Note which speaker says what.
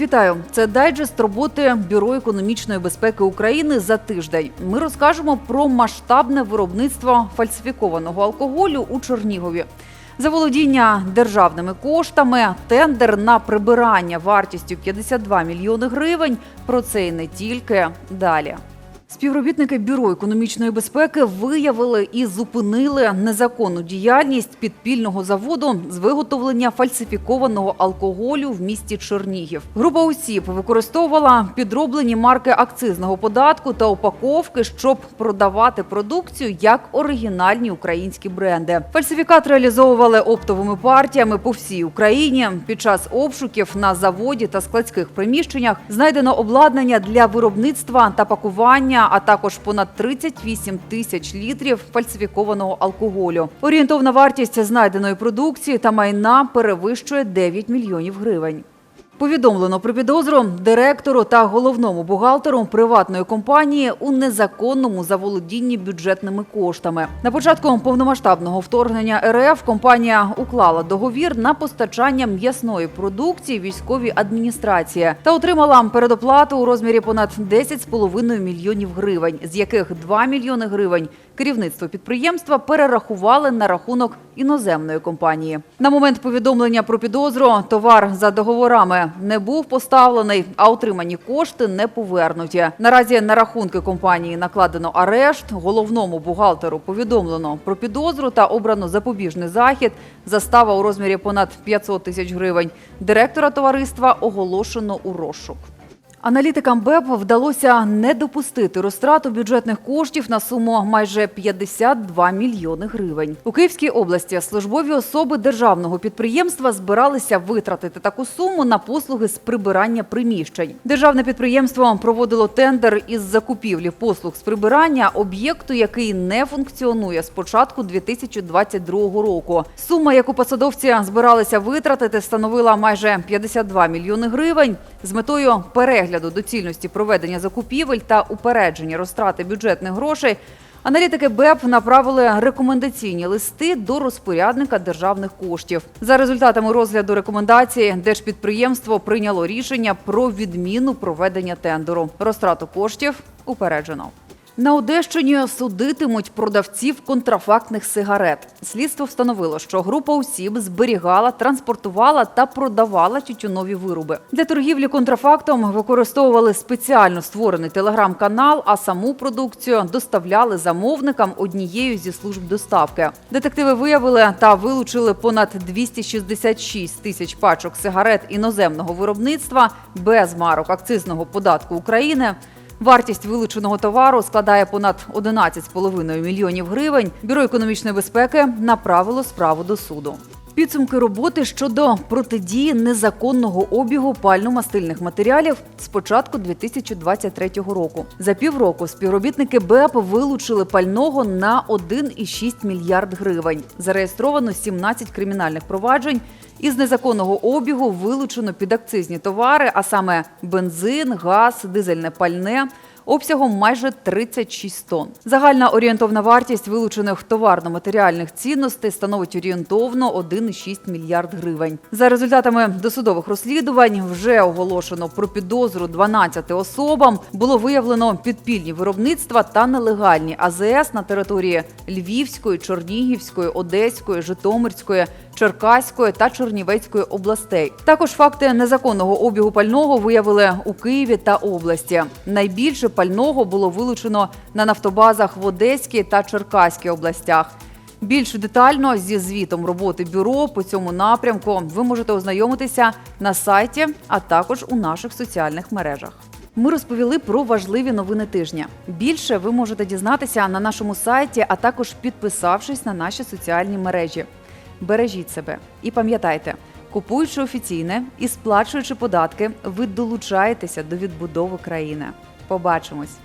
Speaker 1: Вітаю! Це дайджест роботи Бюро економічної безпеки України за тиждень. Ми розкажемо про масштабне виробництво фальсифікованого алкоголю у Чернігові. Заволодіння державними коштами, тендер на прибирання вартістю 52 мільйони гривень. Про це і не тільки далі. Співробітники бюро економічної безпеки виявили і зупинили незаконну діяльність підпільного заводу з виготовлення фальсифікованого алкоголю в місті Чернігів. Група осіб використовувала підроблені марки акцизного податку та упаковки, щоб продавати продукцію як оригінальні українські бренди. Фальсифікат реалізовували оптовими партіями по всій Україні. Під час обшуків на заводі та складських приміщеннях знайдено обладнання для виробництва та пакування а також понад 38 тисяч літрів фальсифікованого алкоголю. Орієнтовна вартість знайденої продукції та майна перевищує 9 мільйонів гривень. Повідомлено про підозру директору та головному бухгалтеру приватної компанії у незаконному заволодінні бюджетними коштами. На початку повномасштабного вторгнення РФ компанія уклала договір на постачання м'ясної продукції військовій адміністрації та отримала передоплату у розмірі понад 10,5 мільйонів гривень, з яких 2 мільйони гривень керівництво підприємства перерахували на рахунок іноземної компанії. На момент повідомлення про підозру товар за договорами не був поставлений, а отримані кошти не повернуті. Наразі на рахунки компанії накладено арешт. Головному бухгалтеру повідомлено про підозру та обрано запобіжний захід. Застава у розмірі понад 500 тисяч гривень. Директора товариства оголошено у розшук. Аналітикам БЕП вдалося не допустити розтрату бюджетних коштів на суму майже 52 мільйони гривень. У Київській області службові особи державного підприємства збиралися витратити таку суму на послуги з прибирання приміщень. Державне підприємство проводило тендер із закупівлі послуг з прибирання об'єкту, який не функціонує з початку 2022 року. Сума, яку посадовці збиралися витратити, становила майже 52 мільйони гривень з метою перегляду перегляду доцільності проведення закупівель та упередження розтрати бюджетних грошей. Аналітики БЕП направили рекомендаційні листи до розпорядника державних коштів. За результатами розгляду рекомендації, держпідприємство прийняло рішення про відміну проведення тендеру. Розтрату коштів упереджено. На Одещині судитимуть продавців контрафактних сигарет. Слідство встановило, що група осіб зберігала, транспортувала та продавала тютюнові вироби. Для торгівлі контрафактом використовували спеціально створений телеграм-канал, а саму продукцію доставляли замовникам однією зі служб доставки. Детективи виявили та вилучили понад 266 тисяч пачок сигарет іноземного виробництва без марок акцизного податку України. Вартість вилученого товару складає понад 11,5 мільйонів гривень. Бюро економічної безпеки направило справу до суду. Підсумки роботи щодо протидії незаконного обігу пально-мастильних матеріалів з початку 2023 року. За півроку співробітники БЕП вилучили пального на 1,6 мільярд гривень. Зареєстровано 17 кримінальних проваджень. Із незаконного обігу вилучено підакцизні товари, а саме бензин, газ, дизельне пальне. Обсягом майже 36 тонн. Загальна орієнтовна вартість вилучених товарно-матеріальних цінностей становить орієнтовно 1,6 мільярд гривень. За результатами досудових розслідувань вже оголошено про підозру 12 особам. Було виявлено підпільні виробництва та нелегальні АЗС на території Львівської, Чернігівської, Одеської, Житомирської, Черкаської та Чернівецької областей. Також факти незаконного обігу пального виявили у Києві та області. Найбільше пального було вилучено на нафтобазах в Одеській та Черкаській областях. Більш детально зі звітом роботи бюро по цьому напрямку ви можете ознайомитися на сайті, а також у наших соціальних мережах. Ми розповіли про важливі новини тижня. Більше ви можете дізнатися на нашому сайті, а також підписавшись на наші соціальні мережі. Бережіть себе і пам'ятайте, купуючи офіційне і сплачуючи податки, ви долучаєтеся до відбудови країни. Побачимось.